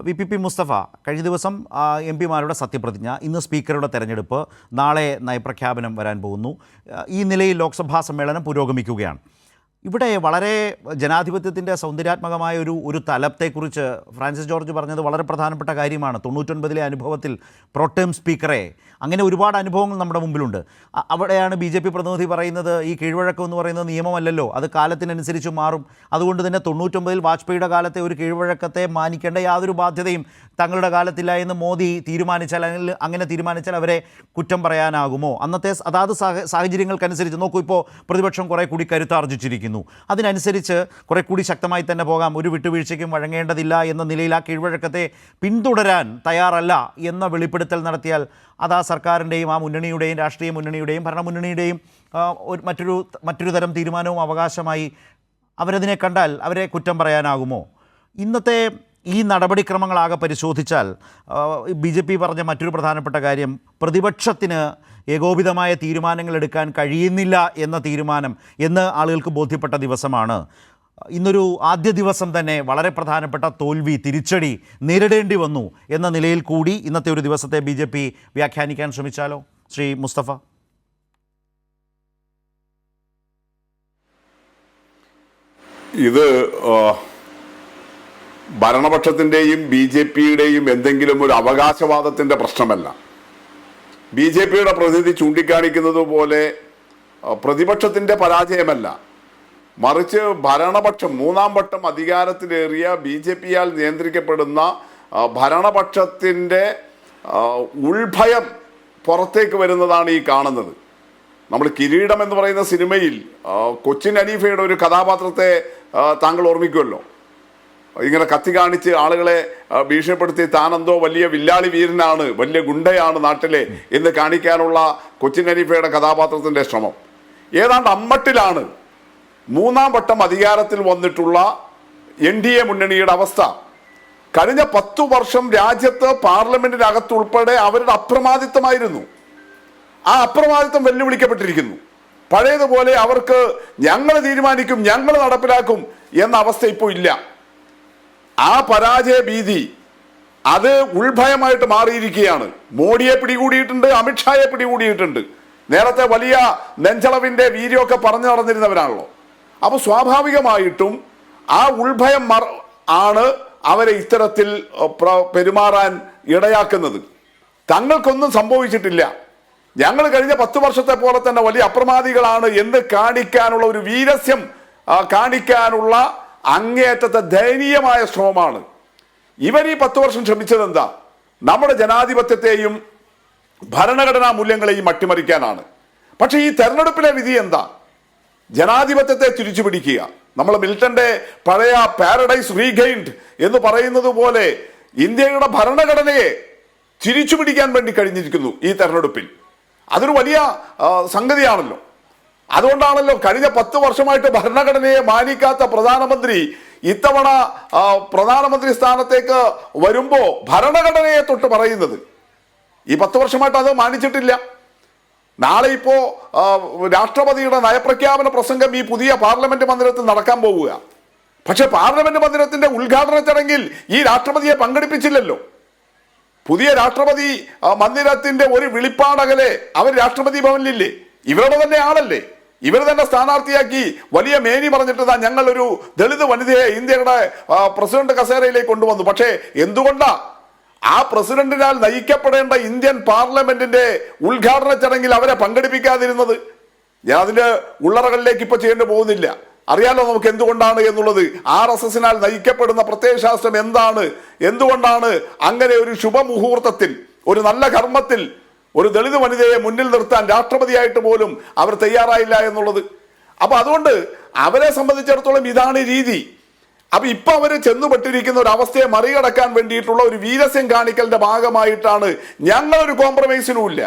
V P P Mustafa കഴിഞ്ഞ ദിവസം M പിമാരുടെ സത്യപ്രതിജ്ഞ ഇന്ന് സ്പീക്കറുടെ തെരഞ്ഞെടുപ്പ് നാളെ നയപ്രഖ്യാപനം വരാൻ പോകുന്നു. ഈ നിലയിൽ ലോക്സഭാ സമ്മേളനം പുരോഗമിക്കുകയാണ്. ഇവിടെ വളരെ ജനാധിപത്യത്തിന്റെ സൗന്ദര്യാത്മകമായ ഒരു ഒരു തലത്തെക്കുറിച്ച് ഫ്രാൻസിസ് ജോർജ് പറഞ്ഞത് വളരെ പ്രധാനപ്പെട്ട കാര്യമാണ്. തൊണ്ണൂറ്റൊൻപതിലെ അനുഭവത്തിൽ പ്രോട്ടേം സ്പീക്കറെ അങ്ങനെ ഒരുപാട് അനുഭവങ്ങൾ നമ്മുടെ മുമ്പിലുണ്ട്. അവിടെയാണ് ബി ജെ പി പ്രതിനിധി പറയുന്നത് ഈ കീഴ്വഴക്കം എന്ന് പറയുന്നത് നിയമമല്ലല്ലോ. അത് കാലത്തിനനുസരിച്ച് മാറും. അതുകൊണ്ട് തന്നെ തൊണ്ണൂറ്റൊമ്പതിൽ വാജ്പേയിയുടെ കാലത്തെ ഒരു കീഴ്വഴക്കത്തെ മാനിക്കേണ്ട യാതൊരു ബാധ്യതയും തങ്ങളുടെ കാലത്തില്ല എന്ന് മോദി തീരുമാനിച്ചാൽ അല്ലെങ്കിൽ അങ്ങനെ തീരുമാനിച്ചാൽ അവരെ കുറ്റം പറയാനാകുമോ? അന്നത്തെ അതാത് സാഹ സാഹചര്യങ്ങൾക്കനുസരിച്ച് നോക്കൂ. ഇപ്പോൾ പ്രതിപക്ഷം കുറേ കൂടി കരുത്താർജിച്ചിരിക്കുന്നു. അതിനനുസരിച്ച് കുറേ കൂടി ശക്തമായി തന്നെ പോകാം. ഒരു വിട്ടുവീഴ്ചയ്ക്കും വഴങ്ങേണ്ടതില്ല എന്ന നിലയിൽ ആ കീഴ്വഴക്കത്തെ പിന്തുടരാൻ തയ്യാറല്ല എന്ന വെളിപ്പെടുത്തൽ നടത്തിയാൽ അത് ആ സർക്കാരിന്റെയും ആ മുന്നണിയുടെയും രാഷ്ട്രീയ മുന്നണിയുടെയും ഭരണമുന്നണിയുടെയും മറ്റൊരു മറ്റൊരു തരം തീരുമാനവും അവകാശമായി അവരതിനെ കണ്ടാൽ അവരെ കുറ്റം പറയാനാകുമോ? ഇന്നത്തെ ഈ നടപടിക്രമങ്ങളാകെ പരിശോധിച്ചാൽ ബി ജെ പി പറഞ്ഞ മറ്റൊരു പ്രധാനപ്പെട്ട കാര്യം പ്രതിപക്ഷത്തിന് ഏകോപിതമായ തീരുമാനങ്ങൾ എടുക്കാൻ കഴിയുന്നില്ല എന്ന തീരുമാനം എന്ന് ആളുകൾക്ക് ബോധ്യപ്പെട്ട ദിവസമാണ്. ഇന്നൊരു ആദ്യ ദിവസം തന്നെ വളരെ പ്രധാനപ്പെട്ട തോൽവി തിരിച്ചടി നേരിടേണ്ടി വന്നു എന്ന നിലയിൽ കൂടി ഇന്നത്തെ ഒരു ദിവസത്തെ ബി ജെ പി വ്യാഖ്യാനിക്കാൻ ശ്രമിച്ചാലോ? ശ്രീ മുസ്തഫ. ഇത് ആ, ഭരണപക്ഷത്തിന്റെയും ബി ജെ പിയുടെയും എന്തെങ്കിലും ഒരു അവകാശവാദത്തിന്റെ പ്രശ്നമല്ല. ബി ജെ പിയുടെ പ്രതിനിധി ചൂണ്ടിക്കാണിക്കുന്നത് പോലെ പ്രതിപക്ഷത്തിന്റെ പരാജയമല്ല. മറിച്ച് ഭരണപക്ഷം മൂന്നാം വട്ടം അധികാരത്തിലേറിയ ബി ജെ പിയാൽ നിയന്ത്രിക്കപ്പെടുന്ന ഭരണപക്ഷത്തിന്റെ ഉൾഭയം പുറത്തേക്ക് വരുന്നതാണ് ഈ കാണുന്നത്. നമ്മൾ കിരീടം എന്ന് പറയുന്ന സിനിമയിൽ കൊച്ചിൻ അനീഫയുടെ ഒരു കഥാപാത്രത്തെ താങ്കൾ ഓർമ്മിക്കുമല്ലോ? ഇങ്ങനെ കത്തി കാണിച്ച് ആളുകളെ ഭീഷണിപ്പെടുത്തി താനെന്തോ വലിയ വില്ലാളി വീരനാണ് വലിയ ഗുണ്ടയാണ് നാട്ടിലെ എന്ന് കാണിക്കാനുള്ള കൊച്ചിൻ അനീഫയുടെ കഥാപാത്രത്തിന്റെ ശ്രമം. ഏതാണ്ട് അമ്മട്ടിലാണ് മൂന്നാം വട്ടം അധികാരത്തിൽ വന്നിട്ടുള്ള എൻ ഡി എ മുന്നണിയുടെ അവസ്ഥ. കഴിഞ്ഞ പത്തു വർഷം രാജ്യത്ത് പാർലമെന്റിനകത്തുൾപ്പെടെ അവരുടെ അപ്രമാദിത്വമായിരുന്നു. ആ അപ്രമാദിത്വം വെല്ലുവിളിക്കപ്പെട്ടിരിക്കുന്നു. പഴയതുപോലെ അവർക്ക് ഞങ്ങൾ തീരുമാനിക്കും ഞങ്ങൾ നടപ്പിലാക്കും എന്ന അവസ്ഥ ഇപ്പോൾ ഇല്ല. ആ പരാജയ ഭീതി അത് ഉൾഭയമായിട്ട് മാറിയിരിക്കുകയാണ്. മോഡിയെ പിടികൂടിയിട്ടുണ്ട് അമിത്ഷായെ പിടികൂടിയിട്ടുണ്ട്. നേരത്തെ വലിയ നെഞ്ചളവിന്റെ വീര്യമൊക്കെ പറഞ്ഞു നടന്നിരുന്നവരാണല്ലോ. അപ്പോൾ സ്വാഭാവികമായിട്ടും ആ ഉൾഭയം മറ ആണ് അവരെ ഇത്തരത്തിൽ പെരുമാറാൻ ഇടയാക്കുന്നത്. തങ്ങൾക്കൊന്നും സംഭവിച്ചിട്ടില്ല. ഞങ്ങൾ കഴിഞ്ഞ പത്ത് വർഷത്തെ പോലെ തന്നെ വലിയ അപ്രമാദികളാണ് എന്ന് കാണിക്കാനുള്ള ഒരു വീരസ്യം കാണിക്കാനുള്ള അങ്ങേയറ്റത്തെ ദയനീയമായ ശ്രമമാണ്. ഇവർ ഈ പത്ത് വർഷം ശ്രമിച്ചത് എന്താ നമ്മുടെ ജനാധിപത്യത്തെയും ഭരണഘടനാ മൂല്യങ്ങളെയും അട്ടിമറിക്കാനാണ്. പക്ഷേ ഈ തെരഞ്ഞെടുപ്പിലെ വിധി എന്താ? ജനാധിപത്യത്തെ തിരിച്ചു പിടിക്കുക നമ്മൾ മിൽട്ടന്റെ പഴയ പാരഡൈസ് റീഗെയിൻഡ് എന്ന് പറയുന്നത് പോലെ ഇന്ത്യയുടെ ഭരണഘടനയെ തിരിച്ചു പിടിക്കാൻ വേണ്ടി കഴിഞ്ഞിരിക്കുന്നു ഈ തെരഞ്ഞെടുപ്പിൽ. അതൊരു വലിയ സംഗതിയാണല്ലോ. അതുകൊണ്ടാണല്ലോ കഴിഞ്ഞ പത്ത് വർഷമായിട്ട് ഭരണഘടനയെ മാനിക്കാത്ത പ്രധാനമന്ത്രി ഇത്തവണ പ്രധാനമന്ത്രി സ്ഥാനത്തേക്ക് വരുമ്പോ ഭരണഘടനയെ തൊട്ട് പറയുന്നത്. ഈ പത്ത് വർഷമായിട്ട് അത് മാനിച്ചിട്ടില്ല. നാളെ ഇപ്പോ രാഷ്ട്രപതിയുടെ നയപ്രഖ്യാപന പ്രസംഗം ഈ പുതിയ പാർലമെന്റ് മന്ദിരത്തിൽ നടക്കാൻ പോവുക. പക്ഷെ പാർലമെന്റ് മന്ദിരത്തിന്റെ ഉദ്ഘാടന ചടങ്ങിൽ ഈ രാഷ്ട്രപതിയെ പങ്കെടുപ്പിച്ചില്ലല്ലോ. പുതിയ രാഷ്ട്രപതി മന്ദിരത്തിന്റെ ഒരു വിളിപ്പാടകലെ അവർ രാഷ്ട്രപതി ഭവനിലില്ലേ? ഇവരുടെ തന്നെ ആളല്ലേ? ഇവർ തന്നെ സ്ഥാനാർത്ഥിയാക്കി വലിയ മേനി പറഞ്ഞിട്ട് ഞങ്ങളൊരു ദളിത് വനിതയെ ഇന്ത്യയുടെ പ്രസിഡന്റ് കസേരയിലേക്ക് കൊണ്ടുവന്നു. പക്ഷേ എന്തുകൊണ്ടാ ആ പ്രസിഡന്റിനാൽ നയിക്കപ്പെടേണ്ട ഇന്ത്യൻ പാർലമെന്റിന്റെ ഉദ്ഘാടന ചടങ്ങിൽ അവരെ പങ്കെടുപ്പിക്കാതിരുന്നത്? ഞാൻ അതിന്റെ ഉള്ളറകളിലേക്ക് ഇപ്പൊ ചെയ്യേണ്ടി പോകുന്നില്ല. അറിയാലോ നമുക്ക് എന്തുകൊണ്ടാണ് എന്നുള്ളത്? ആർ എസ് എസിനാൽ നയിക്കപ്പെടുന്ന പ്രത്യയശാസ്ത്രം എന്താണ്? എന്തുകൊണ്ടാണ് അങ്ങനെ ഒരു ശുഭമുഹൂർത്തത്തിൽ ഒരു നല്ല കർമ്മത്തിൽ ഒരു ദളിത് വനിതയെ മുന്നിൽ നിർത്താൻ രാഷ്ട്രപതിയായിട്ട് പോലും അവർ തയ്യാറായില്ല എന്നുള്ളത്. അപ്പോൾ അതുകൊണ്ട് അവരെ സംബന്ധിച്ചിടത്തോളം ഇതാണ് രീതി. അപ്പൊ ഇപ്പൊ അവർ ചെന്നുപെട്ടിരിക്കുന്ന ഒരു അവസ്ഥയെ മറികടക്കാൻ വേണ്ടിയിട്ടുള്ള ഒരു വീരസ്യം കാണിക്കലിന്റെ ഭാഗമായിട്ടാണ് ഞങ്ങളൊരു കോംപ്രമൈസിനും ഇല്ല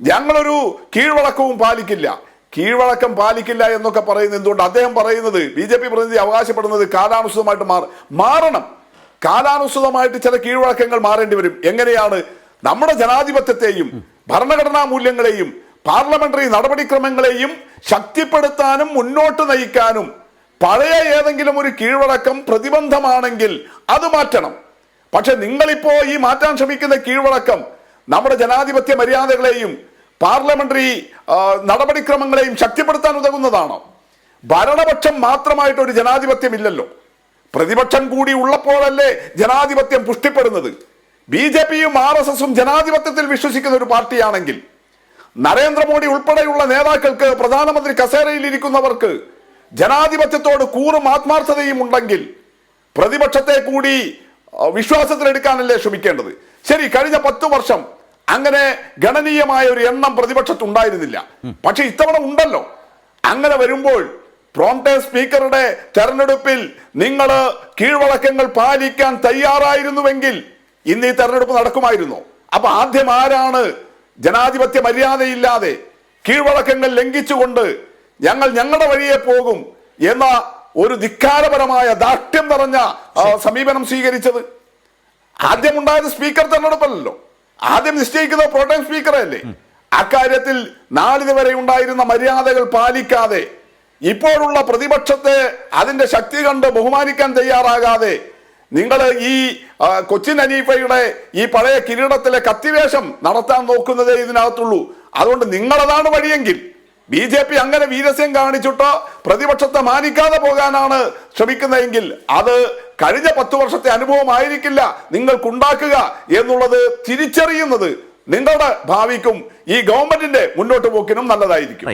ഞങ്ങളൊരു കീഴ്വഴക്കവും പാലിക്കില്ല. കീഴ്വഴക്കം പാലിക്കില്ല എന്നൊക്കെ പറയുന്നത് എന്തുകൊണ്ട്? അദ്ദേഹം പറയുന്നത് ബി ജെ പി പ്രതിനിധി അവകാശപ്പെടുന്നത് കാലാനുസൃതമായിട്ട് മാറ മാറണം. കാലാനുസൃതമായിട്ട് ചില കീഴ്വഴക്കങ്ങൾ മാറേണ്ടി വരും. എങ്ങനെയാണ് നമ്മുടെ ജനാധിപത്യത്തെയും ഭരണഘടനാ മൂല്യങ്ങളെയും പാർലമെന്ററി നടപടിക്രമങ്ങളെയും ശക്തിപ്പെടുത്താനും മുന്നോട്ട് നയിക്കാനും പഴയ ഏതെങ്കിലും ഒരു കീഴ്വഴക്കം പ്രതിബന്ധമാണെങ്കിൽ അത് മാറ്റണം. പക്ഷെ നിങ്ങളിപ്പോ ഈ മാറ്റാൻ ശ്രമിക്കുന്ന കീഴ്വഴക്കം നമ്മുടെ ജനാധിപത്യ മര്യാദകളെയും പാർലമെന്ററി നടപടിക്രമങ്ങളെയും ശക്തിപ്പെടുത്താൻ ഉതകുന്നതാണോ? ഭരണപക്ഷം മാത്രമായിട്ട് ഒരു ജനാധിപത്യം ഇല്ലല്ലോ പ്രതിപക്ഷം കൂടി ഉള്ളപ്പോഴല്ലേ ജനാധിപത്യം പുഷ്ടിപ്പെടുന്നത്? ബി ജെ പിയും ആർ എസ് എസും ജനാധിപത്യത്തിൽ വിശ്വസിക്കുന്ന ഒരു പാർട്ടിയാണെങ്കിൽ നരേന്ദ്രമോദി ഉൾപ്പെടെയുള്ള നേതാക്കൾക്ക് പ്രധാനമന്ത്രി കസേരയിൽ ഇരിക്കുന്നവർക്ക് ജനാധിപത്യത്തോട് കൂറും ആത്മാർത്ഥതയും ഉണ്ടെങ്കിൽ പ്രതിപക്ഷത്തെ കൂടി വിശ്വാസത്തിലെടുക്കാനല്ലേ ശ്രമിക്കേണ്ടത്? ശരി കഴിഞ്ഞ പത്തു വർഷം അങ്ങനെ ഗണനീയമായ ഒരു എണ്ണം പ്രതിപക്ഷത്തുണ്ടായിരുന്നില്ല. പക്ഷെ ഇത്തവണ ഉണ്ടല്ലോ. അങ്ങനെ വരുമ്പോൾ പ്രോംടെ സ്പീക്കറുടെ തെരഞ്ഞെടുപ്പിൽ നിങ്ങൾ കീഴ്വഴക്കങ്ങൾ പാലിക്കാൻ തയ്യാറായിരുന്നുവെങ്കിൽ ഇന്ന് ഈ തെരഞ്ഞെടുപ്പ് നടക്കുമായിരുന്നു. അപ്പൊ ആദ്യം ആരാണ് ജനാധിപത്യ മര്യാദയില്ലാതെ കീഴ്വഴക്കങ്ങൾ ലംഘിച്ചുകൊണ്ട് ഞങ്ങൾ ഞങ്ങളുടെ വഴിയെ പോകും എന്ന ഒരു ധിക്കാരപരമായ ദാർഢ്യം നിറഞ്ഞ സമീപനം സ്വീകരിച്ചത്? ആദ്യം ഉണ്ടായത് സ്പീക്കർ തെരഞ്ഞെടുപ്പല്ലോ ആദ്യം നിശ്ചയിക്കുന്നത് പ്രോട്ടൈം സ്പീക്കറെ അല്ലേ അക്കാര്യത്തിൽ നാളിതുവരെ ഉണ്ടായിരുന്ന മര്യാദകൾ പാലിക്കാതെ ഇപ്പോഴുള്ള പ്രതിപക്ഷത്തെ അതിന്റെ ശക്തി കണ്ട് ബഹുമാനിക്കാൻ തയ്യാറാകാതെ നിങ്ങൾ ഈ കൊച്ചിൻ അനീഫയുടെ ഈ പഴയ കിരീടത്തിലെ കത്തിവേഷം നടത്താൻ നോക്കുന്നതേ ഇതിനകത്തുള്ളൂ. അതുകൊണ്ട് നിങ്ങളതാണ് വഴിയെങ്കിൽ ബി ജെ പി അങ്ങനെ വീരസ്യം കാണിച്ചിട്ട് പ്രതിപക്ഷത്തെ മാനിക്കാതെ പോകാനാണ് ശ്രമിക്കുന്നതെങ്കിൽ അത് കഴിഞ്ഞ പത്തു വർഷത്തെ അനുഭവമായിരിക്കില്ല നിങ്ങൾക്കുണ്ടാക്കുക എന്നുള്ളത് തിരിച്ചറിയുന്നത് നിങ്ങളുടെ ഭാവിക്കും ഈ ഗവൺമെന്റിന്റെ മുന്നോട്ട് പോക്കിനും നല്ലതായിരിക്കും.